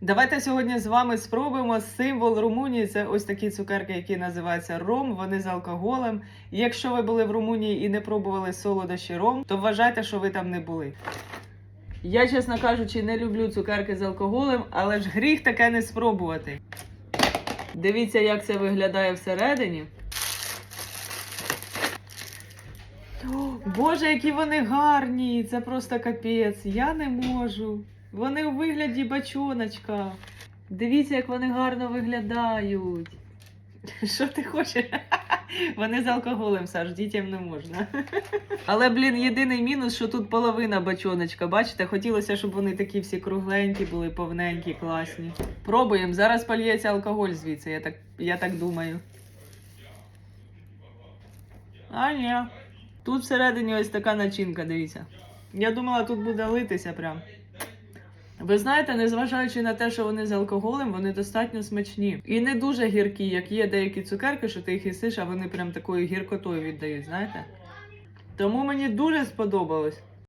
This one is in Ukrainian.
Давайте сьогодні з вами спробуємо символ Румунії. Це ось такі цукерки, які називаються ром. Вони з алкоголем. Якщо ви були в Румунії і не пробували солодощі ром, то вважайте, що ви там не були. Я, чесно кажучи, не люблю цукерки з алкоголем, але ж гріх таке не спробувати. Дивіться, як це виглядає всередині. О, Боже, які вони гарні! Це просто капець. Я не можу. Вони у вигляді бачоночка. Дивіться, як вони гарно виглядають. Що ти хочеш? Вони з алкоголем, Саш, дітям не можна. Але, блін, єдиний мінус, що тут половина бачоночка. Бачите, хотілося, щоб вони такі всі кругленькі були, повненькі, класні. Пробуємо. Зараз польється алкоголь звідси, я так, я так думаю. А, ні. Тут всередині ось така начинка, дивіться. Я думала, тут буде литися прям. Ви знаєте, незважаючи на те, що вони з алкоголем, вони достатньо смачні. І не дуже гіркі, як є деякі цукерки, що ти їх їсиш, а вони прям такою гіркотою віддають, знаєте? Тому мені дуже сподобалось.